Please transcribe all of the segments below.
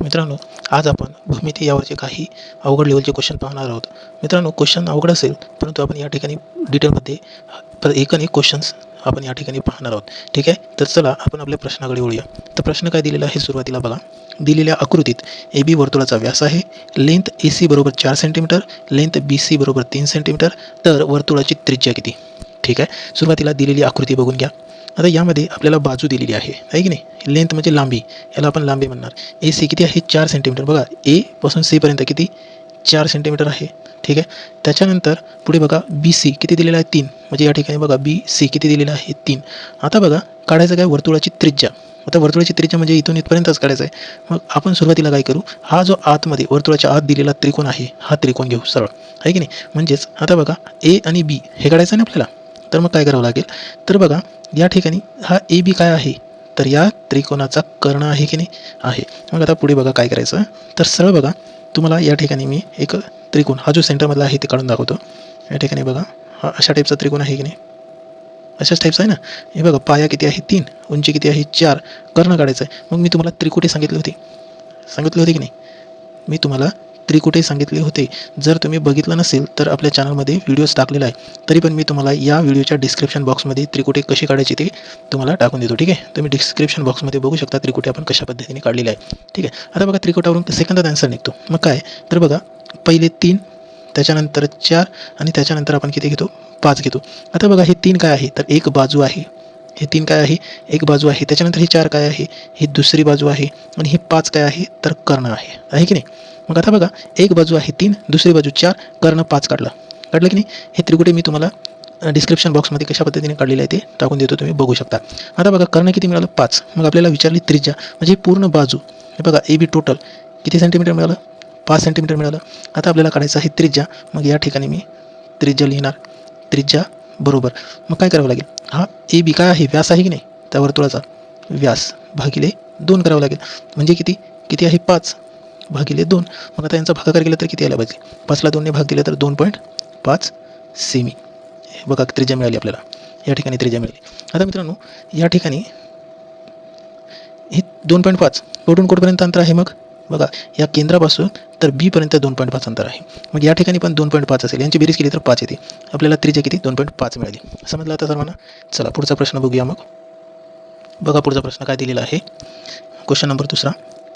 मित्रांनो आज आपण भूमिती यावरचे काही अवघड लेवलचे क्वेश्चन पाहणार आहोत. मित्रांनो क्वेश्चन अवघड असेल परंतु आपण या ठिकाणी डिटेलमध्ये पर एक आणि क्वेश्चन्स आपण या ठिकाणी पाहणार आहोत. ठीक आहे? तर चला आपण आपल्या प्रश्नाकडे वळूया. तर प्रश्न काय दिलेला आहे सुरुवातीला बघा. दिलेल्या आकृतीत ए बी वर्तुळाचा व्यास आहे लेंथ ए सी बरोबर चार सेंटीमीटर लेंथ बी सी बरोबर तीन सेंटीमीटर तर वर्तुळाची त्रिज्या किती? ठीक आहे? सुरुवातीला दिलेली आकृती बघून घ्या. आता यामध्ये आपल्याला बाजू दिलेली आहे आहे की नाही? लेंथ म्हणजे लांबी याला आपण लांबी म्हणणार. ए सी किती आहे? चार सेंटीमीटर बघा ए पासून सीपर्यंत किती? चार सेंटीमीटर आहे. ठीक आहे? त्याच्यानंतर पुढे बघा बी सी किती दिलेलं आहे? तीन. म्हणजे या ठिकाणी बघा बी सी किती दिलेलं आहे? तीन. आता बघा काढायचं काय? वर्तुळाची त्रिज्या. आता वर्तुळाची त्रिज्या म्हणजे इथून इथपर्यंतच काढायचं आहे. मग आपण सुरुवातीला काय करू? हा जो आतमध्ये वर्तुळाच्या आत दिलेला त्रिकोण आहे हा त्रिकोण घेऊ सरळ. आहे की नाही? म्हणजेच आता बघा ए आणि बी हे काढायचं आहे ना आपल्याला? तर मग काय करावं लागेल? तर बघा या ठिकाणी हा ए बी काय आहे? तर या त्रिकोणाचा कर्ण आहे की नाही? आहे. मग आता पुढे बघा काय करायचं? तर सरळ बघा तुम्हाला या ठिकाणी मी एक त्रिकोण हा जो सेंटरमधला आहे ते काढून दाखवतो. या ठिकाणी बघा हा अशा टाईपचा त्रिकोण आहे की नाही? अशाच टाईपचा आहे ना? हे बघा पाया किती आहे? तीन. उंची किती आहे? चार. कर्ण काढायचं आहे मग मी तुम्हाला त्रिकोटी सांगितली होती. सांगितली होती की नाही? मी तुम्हाला त्रिकुटे सांगितले होते? जर तुम्ही बघितलं नसेल तर आपल्या चॅनलमध्ये व्हिडिओज टाकलेला आहे. तरी पण मी तुम्हाला या व्हिडिओच्या डिस्क्रिप्शन बॉक्समध्ये त्रिकुटे कशी काढायची ते तुम्हाला टाकून देतो ठीक आहे? तुम्ही डिस्क्रिप्शन बॉक्समध्ये बघू शकता त्रिकुटे आपण कशा पद्धतीने काढलेले आहे ठीक आहे? आता बघा त्रिकुटावरून सेकंदात आन्सर निघतो. मग काय? तर बघा पहिले तीन त्याच्यानंतर चार आणि त्याच्यानंतर आपण किती घेतो? पाच घेतो. आता बघा हे तीन काय आहे? तर एक बाजू आहे. हे तीन काय आहे? एक बाजू आहे. त्याच्यानंतर हे चार काय आहे? ही दुसरी बाजू आहे. आणि हे पाच काय आहे? तर कर्ण आहे. आहे की नाही? मग आता बघा एक बाजू आहे तीन दुसरी बाजू चार कर्ण पाच काढलं. काढलं की नाही? हे त्रिकुटे मी तुम्हाला डिस्क्रिप्शन बॉक्समध्ये कशा पद्धतीने काढलेलं आहे ते टाकून देतो तुम्ही बघू शकता. आता बघा कर्ण किती मिळालं? पाच. मग आपल्याला विचारली त्रिज्या म्हणजे पूर्ण बाजू. हे बघा ए बी टोटल किती सेंटीमीटर मिळालं? पाच सेंटीमीटर मिळालं. आता आपल्याला काढायचं आहे त्रिज्या. मग या ठिकाणी मी त्रिज्या लिहिणार. त्रिज्या बरोबर. मग काय करावं लागेल? हा ए बी काय आहे? व्यास आहे की नाही? त्या वर्तुळाचा. व्यास भागिले दोन करावं लागेल. म्हणजे किती? किती आहे? पाच. भागिले दोन. मग आता यांचा भागाकार केला तर किती यायला पाहिजे? पाचला दोनने भाग दिला तर दोन पॉईंट पाच सेमी हे बघा त्रिज्या मिळाली आपल्याला. या ठिकाणी त्रिज्या मिळाली. आता मित्रांनो या ठिकाणी हे दोन पॉईंट पाच. कोठून कोठपर्यंत अंतर आहे मग? बघा या केंद्रापासून तर बीपर्यंत दोन पॉईंट पाच अंतर आहे. मग या ठिकाणी पण दोन पॉईंट पाच असेल. यांची बेरीज केली तर पाच येते. आपल्याला त्रिज्या किती? दोन पॉईंट पाच मिळाली. समजलं आता सर्वांना? चला पुढचा प्रश्न बघूया मग. बघा पुढचा प्रश्न काय दिलेला आहे? क्वेश्चन नंबर दुसरा.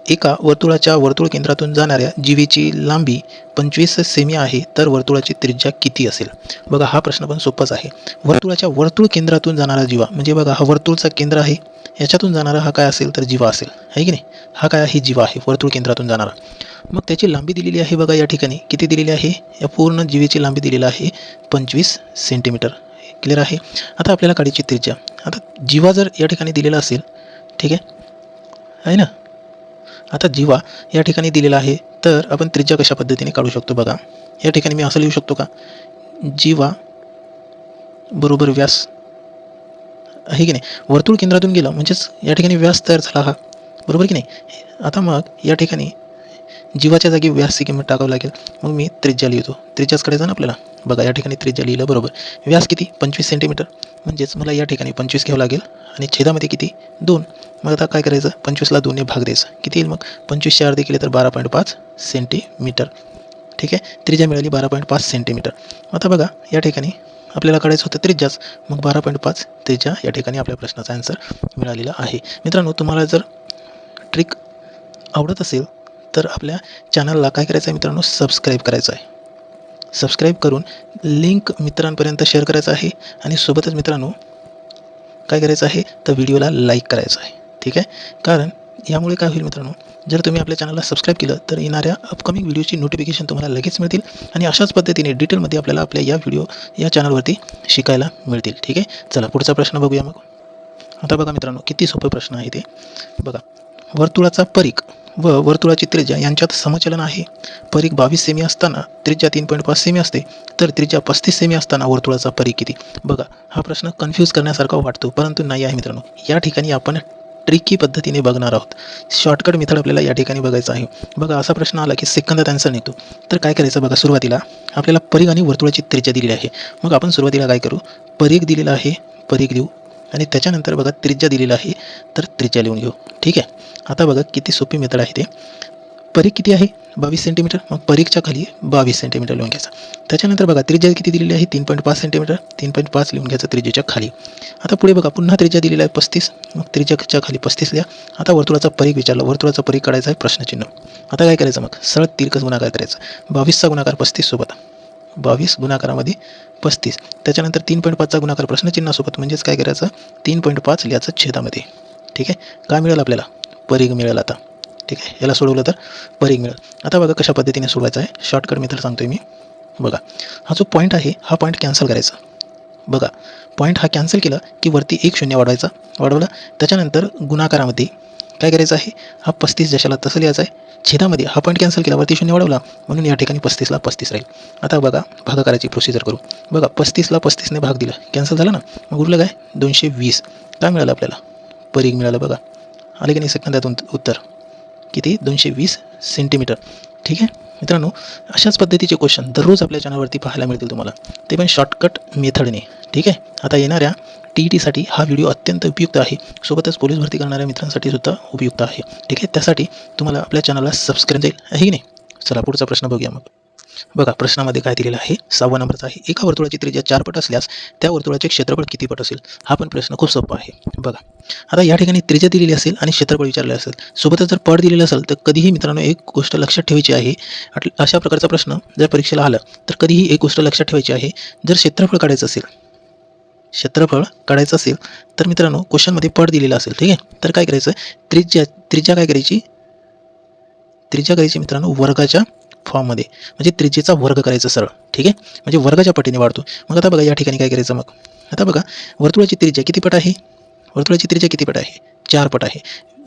एका वर्तुळाच्या वर्तुळ केंद्रातून जाणाऱ्या जीवेची लांबी पंचवीस सेमी आहे तर वर्तुळाची त्रिज्या किती असेल? बघा हा प्रश्न पण सोपाच आहे. वर्तुळाच्या वर्तुळ केंद्रातून जाणारा जीवा म्हणजे बघा हा वर्तुळचा केंद्र आहे याच्यातून जाणारा हा काय असेल? तर जीवा असेल. आहे की नाही? हा काय आहे? जीवा आहे वर्तुळ केंद्रातून जाणारा. मग त्याची लांबी दिलेली आहे बघा या ठिकाणी. किती दिलेली आहे? या पूर्ण जीवेची लांबी दिलेली आहे पंचवीस सेंटीमीटर. क्लिअर आहे? आता आपल्याला काढायची त्रिज्या. आता जीवा जर या ठिकाणी दिलेला असेल ठीक आहे? आहे ना? आता जीवा या ठिकाणी दिलेला आहे तर आपण त्रिज्या कशा पद्धतीने काढू शकतो बघा. या ठिकाणी मी असं लिहू शकतो का? जीवा बरोबर व्यास आहे की नाही? वर्तुळ केंद्रातून गेलं म्हणजेच या ठिकाणी व्यास तयार झाला हा. बरोबर की नाही? आता मग या ठिकाणी जीवाच्या जागी व्यासची किंमत टाकावं लागेल. मग मी त्रिज्या लिहितो. त्रिज्याच जाणं ना आपल्याला? बघा या ठिकाणी त्रिज्या लिहिलं बरोबर. व्यास किती? पंचवीस सेंटीमीटर म्हणजेच मला या ठिकाणी पंचवीस घ्यावं लागेल आणि छेदामध्ये किती? दोन. मग आता काय करायचं? पंचवीसला दोन्ही भाग द्यायचं. किती येईल मग? पंचवीसशे अर्धे केले तर बारा पॉईंट पाच सेंटीमीटर ठीक आहे? त्रिज्या मिळाली बारा पॉईंट पाच सेंटीमीटर आता बघा या ठिकाणी आपल्याला काढायचं होतं त्रिज्याच. मग बारा पॉईंट पाच त्रिज्या या ठिकाणी आपल्या प्रश्नाचा आन्सर मिळालेला आहे. मित्रांनो तुम्हाला जर ट्रिक आवडत असेल तर आपल्या चॅनलला काय करायचं आहे मित्रांनो? सबस्क्राईब करायचं आहे. सबस्क्राईब करून लिंक मित्रांपर्यंत शेअर करायचं आहे. आणि सोबतच मित्रांनो काय करायचं आहे? तर व्हिडिओला लाईक करायचं आहे. ठीक आहे? कारण यामुळे काय होईल मित्रांनो जर तुम्ही आपल्या चॅनलला सबस्क्राईब केलं तर येणाऱ्या अपकमिंग व्हिडिओची नोटिफिकेशन तुम्हाला लगेच मिळतील आणि अशाच पद्धतीने डिटेलमध्ये आपल्याला आपल्या या व्हिडिओ या चॅनलवरती शिकायला मिळतील. ठीक आहे? चला पुढचा प्रश्न बघूया मग. आता बघा मित्रांनो किती सोपे प्रश्न आहे ते बघा वर्तुळाचा परीख व वर्तुळाची त्रिज्या यांच्यात समचलन आहे. परीख बावीस सेमी असताना त्रिज्या तीन पॉईंट पाच सेमी असते तर त्रिज्या पस्तीस सेमी असताना वर्तुळाचा परीख किती? बघा हा प्रश्न कन्फ्यूज करण्यासारखा वाटतो परंतु नाही आहे मित्रांनो. या ठिकाणी आपण ट्रिकी पद्धतीने बघणार आहोत. शॉर्टकट मेथड आपल्याला या ठिकाणी बघायचं आहे. बघा असा प्रश्न आला की सेकंद त्यांचा निघतो तर काय करायचं बघा सुरुवातीला आपल्याला परीघ आणि वर्तुळाची त्रिज्या दिलेली आहे. मग आपण सुरुवातीला काय करू? परीघ दिलेला आहे परीघ देऊ. आणि त्याच्यानंतर बघा त्रिज्या दिलेला आहे तर त्रिज्या लिहून घेऊ. ठीक आहे? आता बघा किती सोपी मेथड आहे ते. परीख किती आहे? बावीस सेंटीमीटर मग परीखच्या खाली बावीस सेंटीमीटर लिहून घ्यायचा. त्याच्यानंतर बघा त्रिज्या किती दिलेली आहे? तीन पॉईंट पाच सेंटीमीटर तीन पॉईंट पाच लिहून घ्यायचं त्रिज्याच्या खाली. आता पुढे बघा पुन्हा त्रिज्या दिलेला आहे पस्तीस. मग त्रिज्याच्या खाली पस्तीस लिहा. आता वर्तुळाचा परीख विचारला. वर्तुळाचा परीख काढायचा आहे प्रश्नचिन्ह. आता काय करायचं मग? सरळ तिरकस गुणाकार करायचा. बावीसचा गुणाकार पस्तीससोबत बावीस गुणाकारामध्ये पस्तीस. त्याच्यानंतर तीन पॉईंट पाचचा गुणाकार प्रश्नचिन्हासोबत म्हणजेच काय करायचं? तीन पॉईंट पाच लिहायचं छेदामध्ये. ठीक आहे? काय मिळेल आपल्याला? परीघ मिळेल आता. ठीक आहे. याला सोडवलं तर परीग मिळेल. आता बघा कशा पद्धतीने सोडवायचं आहे. शॉर्टकट मेथड सांगतोय मी. बघा. हा जो पॉईंट आहे हा पॉईंट कॅन्सल करायचा. बघा. पॉईंट हा कॅन्सल केला की वरती एक शून्य वाढवायचा. वाढवला. त्याच्यानंतर गुणाकारामध्ये काय करायचं आहे? हा पस्तीस जशाला तसं लिहायचं आहे. छेदामध्ये हा पॉईंट कॅन्सल केला वरती शून्य वाढवला. म्हणून या ठिकाणी पस्तीसला पस्तीस राहील. आता बघा भागाकाराची प्रोसिजर करू. बघा पस्तीसला पस्तीसने भाग दिला. कॅन्सल झाला ना? मग उरलं काय? दोनशे वीस. काय मिळालं आपल्याला? परीघ मिळालं बघा. आले की नाही? सेकंदातून उत्तर. किती? दोनशे वीस सेंटीमीटर ठीक आहे? मित्रांनो अशाच पद्धतीचे क्वेश्चन दररोज आपल्या चॅनलवरती पाहायला मिळतील तुम्हाला. ते पण शॉर्टकट मेथडने ठीक आहे? आता येणाऱ्या टी ई टीसाठी हा व्हिडिओ अत्यंत उपयुक्त आहे. सोबतच पोलीस भरती करणाऱ्या मित्रांसाठी सुद्धा उपयुक्त आहे. ठीक आहे? त्यासाठी तुम्हाला आपल्या चॅनलला सबस्क्राईब जाईल आहे की नाही? चला पुढचा प्रश्न बघूया मग. बघा प्रश्नामध्ये काय दिलेलं आहे? सहावा नंबरचा आहे एका वर्तुळाची त्रिज्या चार पट असल्यास त्या वर्तुळाचे क्षेत्रफळ किती पट असेल? हा पण प्रश्न खूप सोपा आहे. बघा आता या ठिकाणी त्रिज्या दिलेली असेल आणि क्षेत्रफळ विचारले असेल. सोबतच जर पट दिलेलं असेल तर कधीही मित्रांनो एक गोष्ट लक्षात ठेवायची आहे. अशा प्रकारचा प्रश्न जर परीक्षेला आला तर कधीही एक गोष्ट लक्षात ठेवायची आहे. जर क्षेत्रफळ काढायचं असेल क्षेत्रफळ काढायचं असेल तर मित्रांनो क्वेश्चनमध्ये पट दिलेला असेल ठीक आहे? तर काय करायचं? त्रिज्या त्रिज्या काय करायची? त्रिज्या करायची मित्रांनो वर्गाच्या फॉर्ममध्ये. म्हणजे त्रिज्येचा वर्ग करायचा सरळ ठीक आहे? म्हणजे वर्गाच्या पटीने वाढतो. मग आता बघा या ठिकाणी काय करायचं मग. आता बघा वर्तुळाची त्रिज्या किती पट आहे? वर्तुळाची त्रिज्या किती पट आहे? चार पट आहे.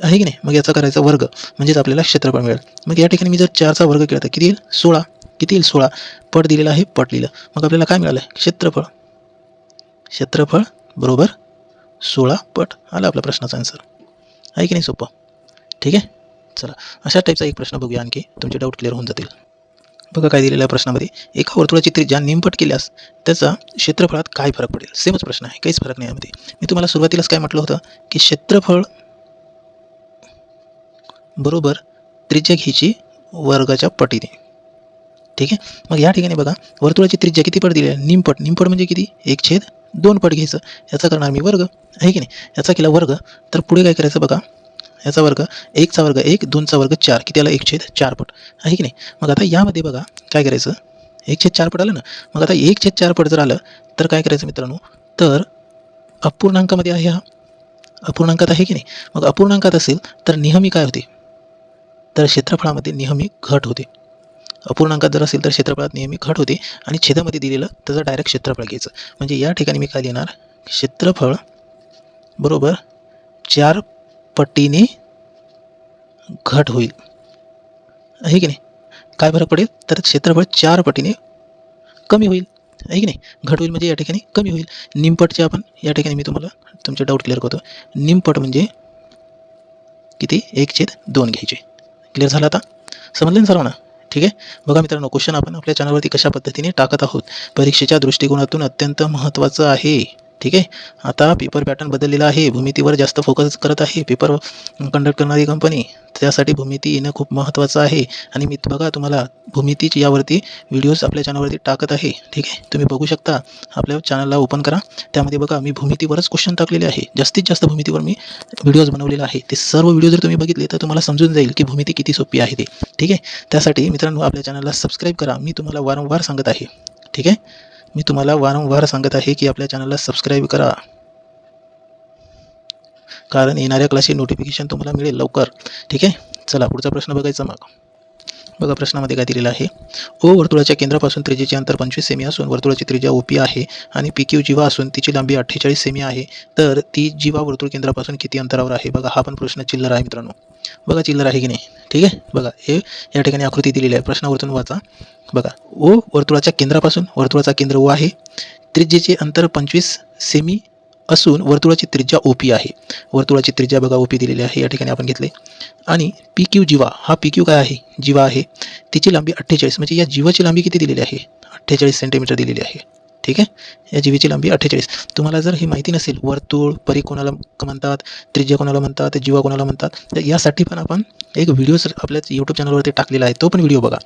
आहे की नाही? मग याचा करायचा वर्ग म्हणजेच आपल्याला क्षेत्रफळ मिळेल. मग या ठिकाणी मी जर चारचा वर्ग केला तर किती येईल? सोळा. किती येईल? सोळा. पट दिलेला आहे पट लिहिलं. मग आपल्याला काय मिळालं क्षेत्रफळ. क्षेत्रफळ बरोबर? सोळा पट आला आपला प्रश्नाचा आन्सर आहे की नाही? सोपं. ठीक आहे? चला अशा टाईपचा एक प्रश्न बघूया आणखी. तुमचे डाऊट क्लिअर होऊन जातील. बघा काय दिलेल्या प्रश्नामध्ये. एका वर्तुळाची त्रिज्या निमपट केल्यास त्याचा क्षेत्रफळात काय फरक पडेल? सेमच प्रश्न आहे काहीच फरक नाही यामध्ये. मी तुम्हाला सुरुवातीलाच काय म्हटलं होतं की क्षेत्रफळ बरोबर त्रिज्या घ्यायची वर्गाच्या पटीने. ठीक आहे? मग या ठिकाणी बघा वर्तुळाची त्रिज्या किती पट दिली आहे? निमपट. निमपट म्हणजे किती? एक छेद दोन पट घ्यायचं. याचा करणार मी वर्ग. आहे की नाही? याचा केला वर्ग. तर पुढे काय करायचं बघा? याचा वर्ग एकचा वर्ग एक दोनचा वर्ग चार किती आला? एक छेद चार पट. आहे की नाही? मग आता यामध्ये बघा काय करायचं? एक छेद चार पट आलं ना? मग आता एक छेद चार पट जर आलं तर काय करायचं मित्रांनो? तर अपूर्णांकामध्ये आहे हा. अपूर्णांकात आहे की नाही? मग अपूर्णांकात असेल तर नेहमी काय होते? तर क्षेत्रफळामध्ये नेहमी घट होते. अपूर्णांकात जर असेल तर क्षेत्रफळात नेहमी घट होते आणि छेदामध्ये दिलेलं त्याचं डायरेक्ट क्षेत्रफळ घ्यायचं. म्हणजे या ठिकाणी मी काय लिहिणार? क्षेत्रफळ बरोबर चार पटीने घट होईल. आहे की नाही? काय फरक पडेल? तर क्षेत्रफळ चार पटीने कमी होईल. आहे की नाही? घट होईल म्हणजे या ठिकाणी कमी होईल. निमपटचे आपण या ठिकाणी मी तुम्हाला तुमचे डाऊट क्लिअर करतो निमपट म्हणजे किती? एक छेद दोन घ्यायचे. क्लिअर झालं आता? समजले ना सर्वांना? ठीक आहे? बघा मित्रांनो क्वेश्चन आपण आपल्या चॅनलवरती कशा पद्धतीने टाकत आहोत? परीक्षेच्या दृष्टिकोनातून अत्यंत महत्त्वाचं आहे. ठीक आहे? आता पेपर पॅटर्न बदललेला आहे. भूमितीवर जास्त फोकस करत आहे. पेपर कंडक्ट करणारी कंपनी त्यासाठी भूमिती येणं खूप महत्त्वाचं आहे. आणि मी बघा तुम्हाला भूमितीची यावरती व्हिडिओज आपल्या चॅनलवरती टाकत आहे. ठीक आहे? तुम्ही बघू शकता. आपल्या चॅनलला ओपन करा. त्यामध्ये बघा मी भूमितीवरच क्वेश्चन टाकलेले आहे. जास्तीत जास्त भूमितीवर मी व्हिडिओज बनवलेले आहे. ते सर्व व्हिडिओ जर तुम्ही बघितले तर तुम्हाला समजून जाईल की भूमिती किती सोपी आहे ते. ठीक आहे? त्यासाठी मित्रांनो आपल्या चॅनलला सबस्क्राईब करा. मी तुम्हाला वारंवार सांगत आहे. ठीक आहे? मी तुम्हाला वारंवार सांगत आहे की आपल्या चॅनलला सबस्क्राईब करा. कारण येणाऱ्या क्लासची नोटिफिकेशन तुम्हाला मिळेल लवकर. ठीक आहे? चला पुढचा प्रश्न बघायचा मग. बघा प्रश्नामध्ये काय दिलेलं आहे. ओ वर्तुळाच्या केंद्रापासून त्रिजेचे अंतर पंचवीस सेमी असून वर्तुळाची त्रिज्या ओ पी आहे आणि पी क्यू जीवा असून तिची लांबी अठ्ठेचाळीस सेमी आहे. तर ती जीवा वर्तुळ केंद्रापासून किती अंतरावर आहे? बघा हा पण प्रश्न चिल्लर आहे मित्रांनो. बघा चिल्लर आहे की नाही? ठीक आहे? बघा हे या ठिकाणी आकृती दिलेली आहे. प्रश्नावरतून वाचा. बघा ओ वर्तुळाच्या केंद्रापासून वर्तुळाचा केंद्र ओ आहे. त्रिज्येचे अंतर पंचवीस सेमी असून वर्तुळाची त्रिज्या ओ पी आहे. वर्तुळाची त्रिज्या बघा ओ पी दिलेली आहे या ठिकाणी आपण घेतले. आणि पी क्यू जीवा हा पी क्यू काय आहे? जीवा आहे. तिची लांबी अठ्ठेचाळीस म्हणजे या जीवाची लांबी किती दिलेली आहे? अठ्ठेचाळीस सेंटीमीटर दिलेली आहे. ठीक आहे? या जीवीची लांबी अठ्ठेचाळीस. तुम्हाला जर ही माहिती नसेल वर्तुळ परी कोणाला म्हणतात त्रिज्या कोणाला म्हणतात जीवा कोणाला म्हणतात तर यासाठी पण आपण एक व्हिडिओ आपल्या यूट्यूब चॅनलवरती टाकलेला आहे. तो पण व्हिडिओ बघा.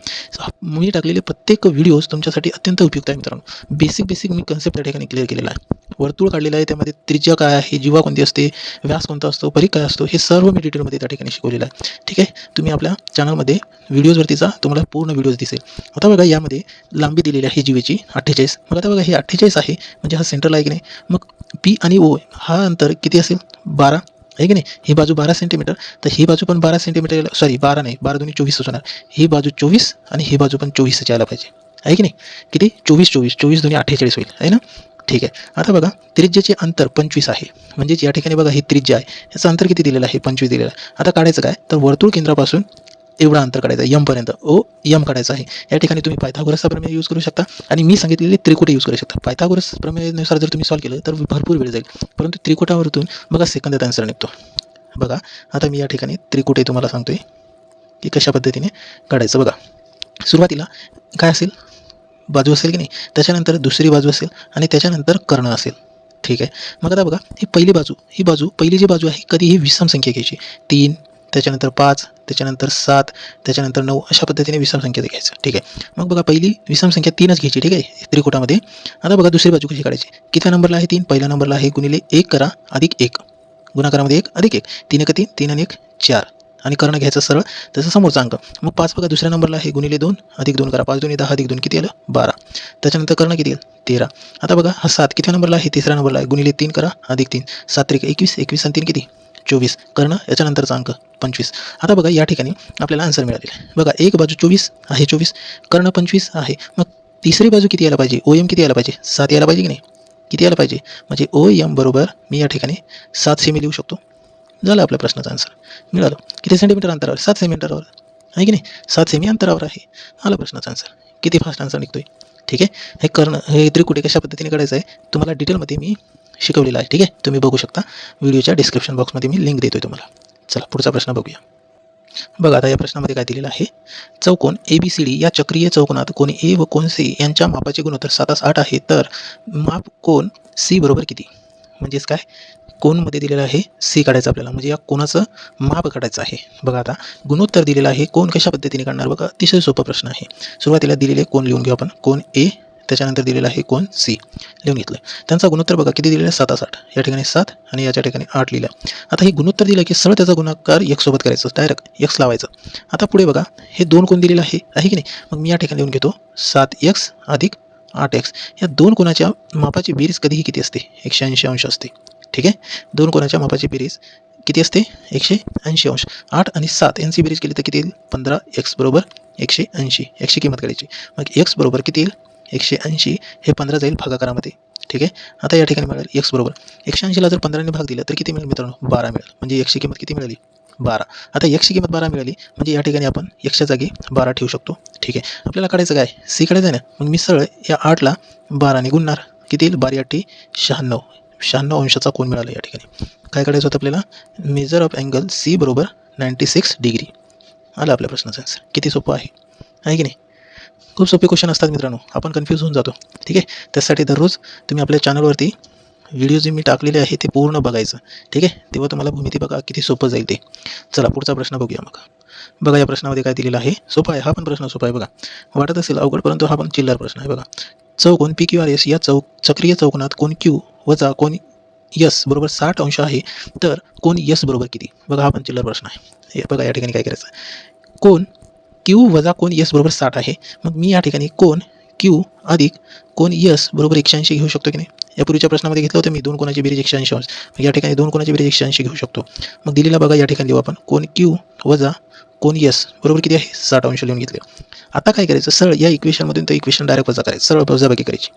मी टाकलेले प्रत्येक व्हिडिओज तुमच्यासाठी अत्यंत उपयुक्त आहे मित्रांनो. बेसिक बेसिक मी कन्सेप्ट त्या ठिकाणी क्लिअर केलेला आहे. वर्तुळ काढलेलं आहे. त्यामध्ये त्रिज्या काय आहे? जीवा कोणती असते? व्यास कोणता असतो? परीख काय असतो? हे सर्व मी डिटेलमध्ये त्या ठिकाणी शिकवलेलं आहे. ठीक आहे? तुम्ही आपल्या चॅनलमध्ये व्हिडिओजवरतीचा तुम्हाला पूर्ण व्हिडिओज दिसेल. आता बघा यामध्ये लांबी दिलेली आहे जीवेची अठ्ठेचाळीस. मग आता बघा हे अठ्ठेचाळीस आहे. म्हणजे हा सेंटरला आहे की नाही? मग पी आणि ओ हा अंतर किती असेल? बारा. आहे की नाही? ही बाजू बारा सेंटीमीटर तर ही बाजू पण बारा सेंटीमीटर सॉरी बारा नाही. बारा दोन्ही चोवीस होणार. ही बाजू चोवीस आणि ही बाजू पण चोवीसच यायला पाहिजे. आहे की नाही? किती? चोवीस चोवीस. चोवीस दोन्ही अठ्ठेचाळीस होईल. आहे ना? ठीक आहे. आता बघा त्रिज्याचे अंतर पंचवीस आहे. म्हणजेच या ठिकाणी बघा ही त्रिज्या आहे. याचं अंतर किती दिलेलं आहे? पंचवीस दिलेलं आहे. आता काढायचं काय? तर वर्तुळ केंद्रापासून एवढा अंतर काढायचं आहे. यमपर्यंत ओ यम काढायचं आहे. या ठिकाणी तुम्ही पायथागोरसचा प्रमेय यूज करू शकता आणि मी सांगितलेले त्रिकुटे यूज करू शकता. पायथागोरस प्रमेयानुसार जर तुम्ही सॉल्व केलं तर भरपूर वेळ जाईल. परंतु त्रिकुटावरतून बघा सेकंदात आन्सर निघतो. बघा आता मी या ठिकाणी त्रिकुटे तुम्हाला सांगतोय की कशा पद्धतीने काढायचं. बघा सुरुवातीला काय असेल? बाजू असेल की नाही त्याच्यानंतर दुसरी बाजू असेल आणि त्याच्यानंतर कर्ण असेल. ठीक आहे? मग आता बघा ही पहिली बाजू ही बाजू पहिली जी बाजू आहे कधी ही विषम संख्या घ्यायची. तीन त्याच्यानंतर पाच त्याच्यानंतर सात त्याच्यानंतर नऊ अशा पद्धतीने विषम संख्या घ्यायचं. ठीक आहे? मग बघा पहिली विषम संख्या तीनच घ्यायची. ठीक आहे? त्रिकोटामध्ये आता बघा दुसरी बाजू कशी काढायची? किती नंबरला आहे तीन? पहिल्या नंबरला आहे गुणिले एक करा अधिक एक. गुणाकारामध्ये एक अधिक एक. तीन एक तीन तीन आणि एक चार. आणि कर्ण घ्यायचं सरळ त्याचा समोरचा अंक मग पाच बघा दुसऱ्या नंबरला आहे गुणिले दोन अधिक दोन करा. पाच दोन्ही दहा अधिक दोन किती आलं? बारा. त्याच्यानंतर कर्ण किती येईल तेरा. आता बघा हा सात किती नंबरला आहे? तिसऱ्या नंबरला आहे. गुणिले तीन करा अधिक तीन. सात त्रिक एकवीस एकवीस आणि तीन किती? चोवीस. कर्ण याच्यानंतरचा अंक पंचवीस. आता बघा या ठिकाणी आपल्याला आन्सर मिळालेला बघा एक बाजू चोवीस आहे चोवीस. कर्ण पंचवीस आहे. मग तिसरी बाजू किती यायला पाहिजे? ओ एम किती यायला पाहिजे? सात यायला पाहिजे की नाही? किती यायला पाहिजे? म्हणजे ओ एम बरोबर मी या ठिकाणी सात सेमी लिहू शकतो. झालं आपल्या प्रश्नाचा आन्सर मिळालं. किती सेंटीमीटर अंतरावर? सात सेंटीमीटरवर आहे की नाही? सात सेमी अंतरावर आहे. आला प्रश्नाचा आन्सर किती फास्ट आन्सर निघतोय? ठीक आहे? हे कर्ण हे त्रिकुटे कशा पद्धतीने करायचं आहे? तुम्हाला डिटेलमध्ये मी शिकवलेलं आहे. ठीक आहे? तुम्ही बघू शकता. व्हिडिओच्या डिस्क्रिप्शन बॉक्समध्ये मी लिंक देतोय तुम्हाला. चला पुढचा प्रश्न बघूया. बघा आता या प्रश्नामध्ये काय दिलेलं आहे? चौकोन ए बी सी डी या चक्रीय चौकोनात कोण ए व कोण सी यांच्या मापाचे गुणोत्तर सातास आठ आहे. तर माप कोण सी बरोबर किती? म्हणजेच काय? कोणमध्ये दिलेलं आहे? सी काढायचं आपल्याला. म्हणजे या कोणाचं माप काढायचं आहे? बघा आता गुणोत्तर दिलेलं आहे. कोण कशा पद्धतीने काढणार? बघा अतिशय सोपा प्रश्न आहे. सुरुवातीला दिलेले कोण लिहून घेऊ आपण? कोण ए त्याच्यानंतर दिलेलं आहे कोण सी लिहून घेतलं. त्यांचा गुणोत्तर बघा किती दिलेलं आहे? सात या ठिकाणी सात आणि याच्या ठिकाणी आठ लिहिलं. आता हे गुणोत्तर दिलं की सरळ त्याचा गुणाकार एक सोबत करायचं. डायरेक्ट एक्स लावायचं. आता पुढे बघा हे दोन कोण दिलेलं आहे? आहे की नाही? मग मी या ठिकाणी लिहून घेतो. सात एक्स अधिक आठ एक्स या दोन कोणाच्या मापाची बेरीज कधीही किती असते? एकशे ऐंशी अंश असते. ठीक आहे? दोन कोणाच्या मापाची बेरीज किती असते? एकशे ऐंशी अंश. आठ आणि सात यांची बेरीज केली तर किती येईल? पंधरा एक्स बरोबर एकशे ऐंशी. एकशे किंमत काढायची. मग एक्स बरोबर किती येईल? एकशे ऐंशी. हे पंधरा जाईल भागाकारामध्ये. ठीक आहे? आता या ठिकाणी मिळेल एक्स बरोबर. एकशे ऐंशीला जर पंधराने भाग दिला तर किती मिळेल मित्रांनो? बारा मिळेल. म्हणजे एकशे किंमत किती मिळाली? बारा. आता एकशे किंमत बारा मिळाली म्हणजे या ठिकाणी आपण एकशा जागी बारा ठेवू शकतो. ठीक आहे. आपल्याला काढायचं काय? सी काढायचं आहे ना? मग मी सरळ या आठला बाराने गुणणार किती येईल? बारी आठी शहाण्णव. शहाण्णव अंशाचा कोण मिळाला या ठिकाणी. काय काढायचं होतं आपल्याला? मेजर ऑफ अँगल सी बरोबर नाईंटी सिक्स डिग्री आला आपल्या प्रश्नाचा आन्सर किती सोपं आहे? आहे की नाही? खूप सोपे क्वेश्चन असतात मित्रांनो. आपण कन्फ्यूज होऊन जातो. ठीक आहे? त्यासाठी दररोज तुम्ही आपल्या चॅनलवरती व्हिडिओ जे मी टाकलेले आहे ते पूर्ण बघायचं. ठीक आहे? तेव्हा तुम्हाला भूमिती बघा किती सोपं जाईल ते. चला पुढचा प्रश्न बघूया मग. बघा या प्रश्नामध्ये काय दिलेलं आहे? सोपा आहे. हा पण प्रश्न सोपा आहे बघा. वाटत असेल अवघड परंतु हा पण चिल्लर प्रश्न आहे बघा. चौकोन पी क्यू आर एस या चौक चक्रीय चौकोनात कोण क्यू वजा कोण यस बरोबर साठ अंश आहे तर कोण यस बरोबर किती? बघा हा पण चिल्लर प्रश्न आहे. हे बघा या ठिकाणी काय करायचं? कोण क्यू वजा कोण यस बरोबर साठ आहे? मग मी या ठिकाणी कोण क्यू अधिक कोण यस बरोबर एकशे ऐंशी घेऊ शकतो की नाही? या पूर्वीच्या प्रश्नामध्ये घेतलं होतं मी दोन कोणाची बेरीज एकशे ऐंशी अंश मग म्हणजे या ठिकाणी दोन कोणाची बेरीज एकशे ऐंशी घेऊ शकतो. मग दिलेला बघा या ठिकाणी देऊ आपण. कोण क्यू वजा कोण यस बरोबर किती आहे? साठ अंश लिहून घेतले. आता काय करायचं? सरळ या इक्वेशनमधून तर इक्वेशन डायरेक्ट वजा करायचं. सरळ वजाबाकी करायची.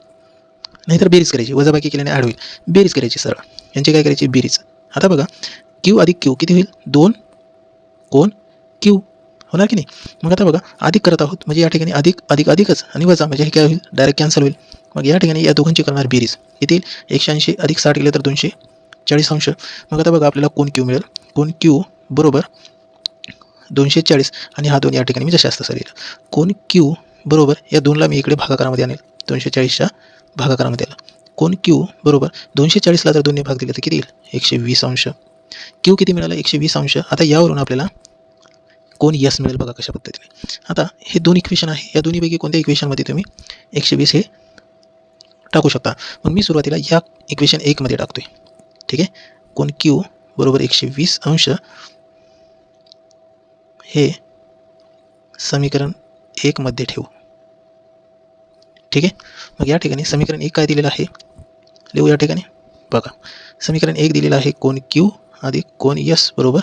नाहीतर बेरीज करायची. वजाबाकी केल्याने ॲड होईल. बेरीज करायची सरळ. यांची काय करायची? बेरीज. आता बघा क्यू अधिक क्यू किती होईल? दोन कोण क्यू होणार की नाही? मग आता बघा अधिक करत आहोत म्हणजे या ठिकाणी अधिक अधिक अधिकच. आणि वजा म्हणजे हे काय होईल? डायरेक्ट कॅन्सल होईल. मग या ठिकाणी या दोघांची करणार बेरीज. येथील एकशे ऐंशी अधिक साठ गेले तर दोनशे चाळीस अंश. मग आता बघा आपल्याला कोण क्यू मिळेल? कोण क्यू बरोबर दोनशे चाळीस? आणि हा दोन या ठिकाणी मी जसे असतं लिहिलं कोण क्यू बरोबर या दोनला मी इकडे भागाकारामध्ये आणेल? दोनशे चाळीसच्या भागाकारामध्ये आला कोण क्यू बरोबर दोनशे चाळीसला जर दोन्ही भाग दिले तर किती येईल? एकशे वीस अंश. क्यू किती मिळालं? एकशे वीस अंश. आता यावरून आपल्याला कोण यस मिळेल बघा कशा पद्धतीने. आता हे दोन इक्वेशन आहे. या दोन्हीपैकी कोणत्या इक्वेशनमध्ये तुम्ही एकशे वीस हे टाकू शकता? मग मी सुरुवातीला या इक्वेशन एकमध्ये टाकतो आहे ठीक आहे? कोण क्यू बरोबर एकशे वीस अंश हे समीकरण एकमध्ये ठेवू. ठीक आहे? मग या ठिकाणी समीकरण एक काय दिलेलं आहे? लिहू या ठिकाणी. बघा. समीकरण एक दिलेलं आहे कोण क्यू अधिक कोण यस बरोबर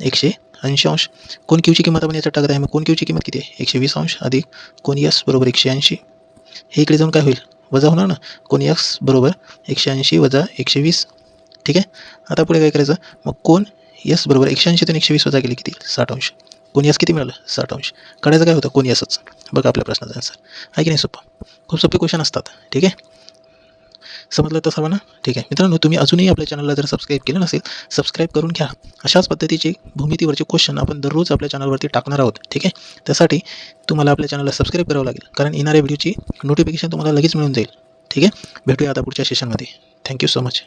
एकशे ऐंशी अंश. कोण क्यूची किंमत आपण याच्यात टाकत आहे? मग कोण क्यूची किंमत किती आहे? एकशे वीस अंश अधिक कोण यस बरोबर एकशे ऐंशी. हे इकडे जाऊन काय होईल? वजा होणार ना? कोण यस बरोबर एकशे ऐंशी वजा एकशे वीस. ठीक आहे? आता पुढे काय करायचं? मग कोण यस बरोबर एकशे ऐंशीतून एकशे वीस वजा केली किती? साठ अंश. कोण यस किती मिळालं? साठ अंश. काढायचं काय होतं? कोण यसच. बघा आपल्या प्रश्नाचा आन्सर आहे की नाही सोपं? खूप सोपे क्वेश्चन असतात. ठीक आहे? समजलं तर सर्वांना? ठीक आहे. मित्रांनो तुम्ही अजूनही आपल्या चॅनलला जर सबस्क्राईब केलं नसेल सबस्क्राईब करून घ्या. अशाच पद्धतीचे भूमितीवरचे क्वेश्चन आपण दररोज आपल्या चॅनलवरती टाकणार आहोत. ठीक आहे? त्यासाठी तुम्हाला आपल्या चॅनलला सबस्क्राईब करावं लागेल. कारण येणाऱ्या व्हिडिओची नोटिफिकेशन तुम्हाला लगेच मिळून जाईल. ठीक आहे? भेटूया आता पुढच्या सेशनमध्ये थँक्यू सो मच